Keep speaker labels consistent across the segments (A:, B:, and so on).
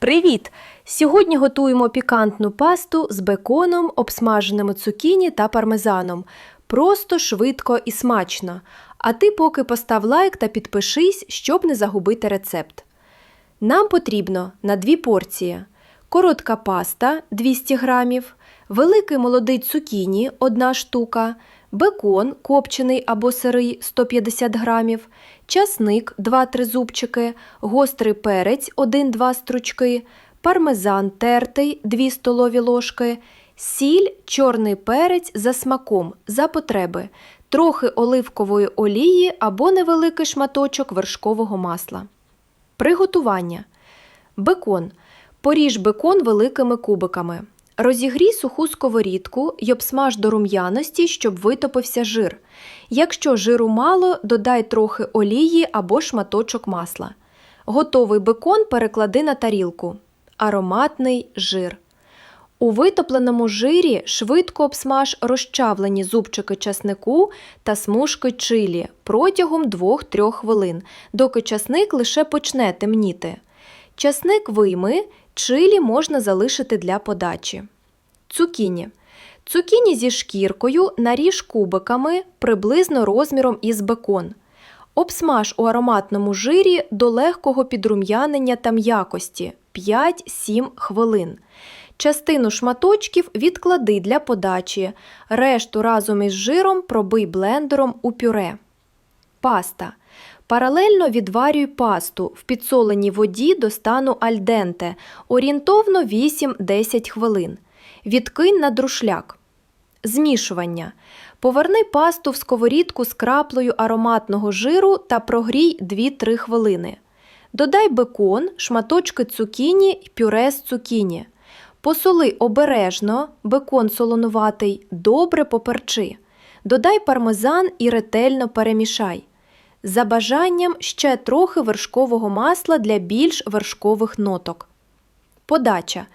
A: Привіт! Сьогодні готуємо пікантну пасту з беконом, обсмаженими цукіні та пармезаном. Просто, швидко і смачно. А ти поки постав лайк та підпишись, щоб не загубити рецепт. Нам потрібно на дві порції коротка паста 200 г, великий молодий цукіні 1 штука, бекон копчений або сирий 150 г, часник 2-3 зубчики, гострий перець 1-2 стручки, пармезан тертий 2 столові ложки, сіль, чорний перець за смаком, за потреби, трохи оливкової олії або невеликий шматочок вершкового масла. Приготування. Бекон. Поріж бекон великими кубиками. Розігрій суху сковорідку й обсмаж до рум'яності, щоб витопився жир. Якщо жиру мало, додай трохи олії або шматочок масла. Готовий бекон переклади на тарілку. Ароматний жир. У витопленому жирі швидко обсмаж розчавлені зубчики часнику та смужки чилі протягом 2-3 хвилин, доки часник лише почне темніти. Часник вийми, чилі можна залишити для подачі. Цукіні. Цукіні зі шкіркою наріж кубиками приблизно розміром із бекон. Обсмаж у ароматному жирі до легкого підрум'янення та м'якості 5-7 хвилин. Частину шматочків відклади для подачі, решту разом із жиром пробий блендером у пюре. Паста. Паралельно відварюй пасту в підсоленій воді до стану альденте, орієнтовно 8-10 хвилин. Відкинь на друшляк. Змішування. Поверни пасту в сковорідку з краплею ароматного жиру та прогрій 2-3 хвилини. Додай бекон, шматочки цукіні й пюре з цукіні. Посоли обережно, бекон солонуватий, добре поперчи. Додай пармезан і ретельно перемішай. За бажанням ще трохи вершкового масла для більш вершкових ноток. Подача.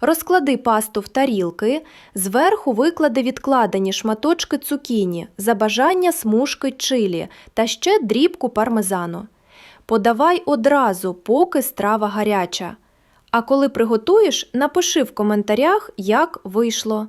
A: Розклади пасту в тарілки, зверху виклади відкладені шматочки цукіні, за бажання смужки чилі та ще дрібку пармезану. Подавай одразу, поки страва гаряча. А коли приготуєш, напиши в коментарях, як вийшло.